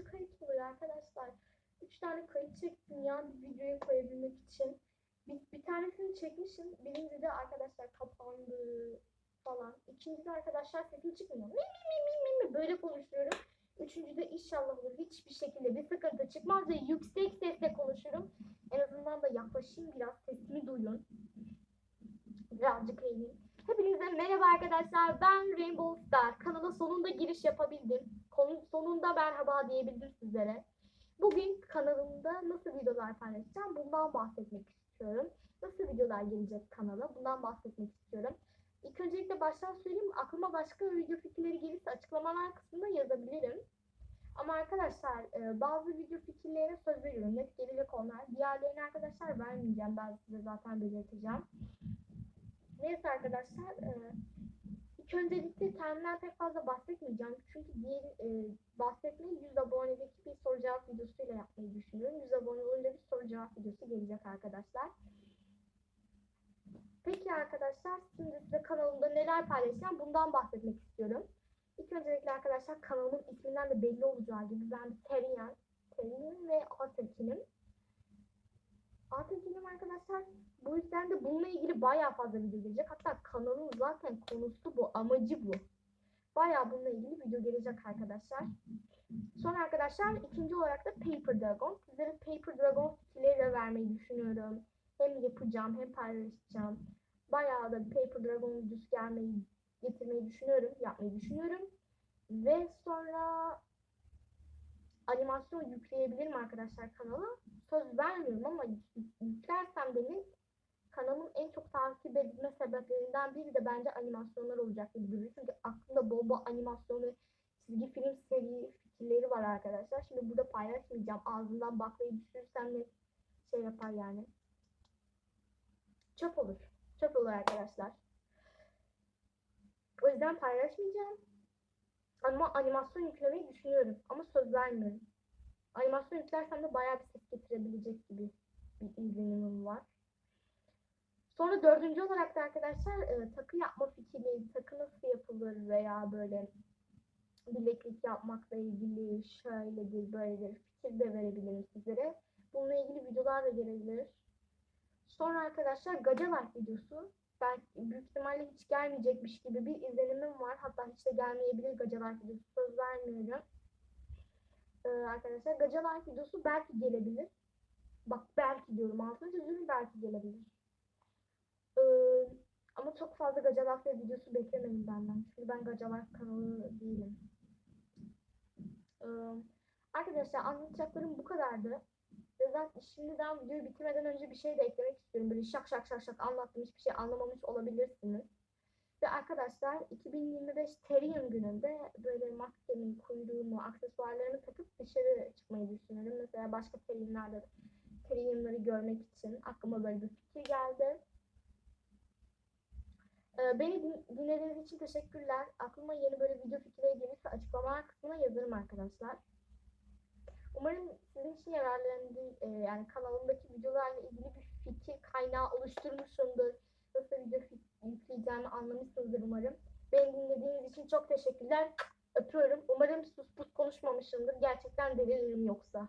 acı kayıt oluyor arkadaşlar. Üç tane kayıt çektim ya bir videoya koyabilmek için. Bir, bir tanesini çekmişim. Birinci de arkadaşlar kapandı falan. İkinci de arkadaşlar sesim çıkmıyor. Mi mi mi mi mi böyle konuşuyorum. Üçüncü de inşallah olur. Hiçbir şekilde bir sıkıntı çıkmaz ve yüksek sesle konuşurum. En azından da yaklaşayım biraz sesimi duyun. Birazcık eğileyim. Merhaba arkadaşlar. Ben Rainbow Star. Kanala sonunda giriş yapabildim. Konu sonunda merhaba diyebildim sizlere. Bugün kanalımda nasıl videolar paylaşacağım bundan bahsetmek istiyorum. Nasıl videolar gelecek kanala bundan bahsetmek istiyorum. İlk öncelikle baştan söyleyeyim aklıma başka video fikirleri gelirse açıklamalar kısmında yazabilirim. Ama arkadaşlar e, bazı video fikirlerine söz veriyorum. Net gelecek onlar. Diğerlerini arkadaşlar vermeyeceğim. Ben size zaten belirteceğim. Neyse arkadaşlar. E, ilk öncelikle kendimden pek fazla bahsetmeyeceğim. Çünkü diğer e, bahsetmeyi 100 abonedeki bir soru cevap videosuyla yapmayı düşünüyorum. 100 abone olunca bir soru cevap videosu gelecek arkadaşlar. Peki arkadaşlar şimdi size kanalımda neler paylaşacağım bundan bahsetmek istiyorum. İlk öncelikle arkadaşlar kanalımın isminden de belli olacağı gibi ben Teriyen, Teriyen ve Atekin'im. Arkadaşlar bu yüzden de bununla ilgili bayağı fazla video gelecek. Hatta kanalın zaten konusu bu, amacı bu. Bayağı bununla ilgili video gelecek arkadaşlar. Sonra arkadaşlar ikinci olarak da Paper Dragon. Sizlere Paper Dragon de vermeyi düşünüyorum. Hem yapacağım hem paylaşacağım. Bayağı da Paper Dragon videosu gelmeyi getirmeyi düşünüyorum. Yapmayı düşünüyorum. Ve sonra animasyon yükleyebilirim arkadaşlar kanala. Söz vermiyorum ama yüklersem de kanalın en çok takip edilme sebeplerinden biri de bence animasyonlar olacak gibi duruyor. Çünkü aklımda bol bol animasyon ve çizgi film seri fikirleri var arkadaşlar. Şimdi burada paylaşmayacağım. Ağzından baklayı düşürürsem de şey yapar yani. Çöp olur. Çöp olur arkadaşlar. O yüzden paylaşmayacağım. Ama animasyon yüklemeyi düşünüyorum. Ama söz vermiyorum. Animasyon yüklersem de bayağı bir ses getirebilecek gibi bir izlenimim var. Sonra dördüncü olarak da arkadaşlar e, takı yapma fikirleri, takı nasıl yapılır veya böyle bileklik yapmakla ilgili şöyledir, böyledir fikir de verebilirim sizlere. Bununla ilgili videolar da gelebilir. Sonra arkadaşlar Gacalar videosu. Ben büyük ihtimalle hiç gelmeyecekmiş gibi bir izlenimim var. Hatta hiç de gelmeyebilir Gacalar videosu. Söz vermiyorum. Ee, arkadaşlar Gacalar videosu belki gelebilir. Bak belki diyorum. Altını çiziyorum belki gelebilir. Ee, ama çok fazla Gacalar videosu beklemeyin benden. Çünkü ben Gacalar kanalı değilim. Ee, arkadaşlar anlatacaklarım bu kadardı. Ve zaten şimdiden videoyu bitirmeden önce bir şey de eklemek istiyorum. Böyle şak şak şak şak anlattım. Hiçbir şey anlamamış olabilirsiniz. Ve arkadaşlar 2025 Terium gününde böyle maskemin, kuyruğumu, aksesuarlarımı takıp dışarı çıkmayı düşünüyorum. Mesela başka Terium'larda Terium'ları görmek için aklıma böyle bir fikir geldi. Ee, Beni din- dinlediğiniz için teşekkürler. Aklıma yeni böyle video fikirleri gelirse açıklamalar kısmına yazarım arkadaşlar. Umarım sizin için yararlandı. e, yani kanalımdaki videolarla ilgili bir fikir kaynağı oluşturmuşumdur. Nasıl video yükleyeceğimi anlamışsınızdır umarım. Beni dinlediğiniz için çok teşekkürler. Öpüyorum. Umarım sus pus konuşmamışımdır. Gerçekten deliririm yoksa.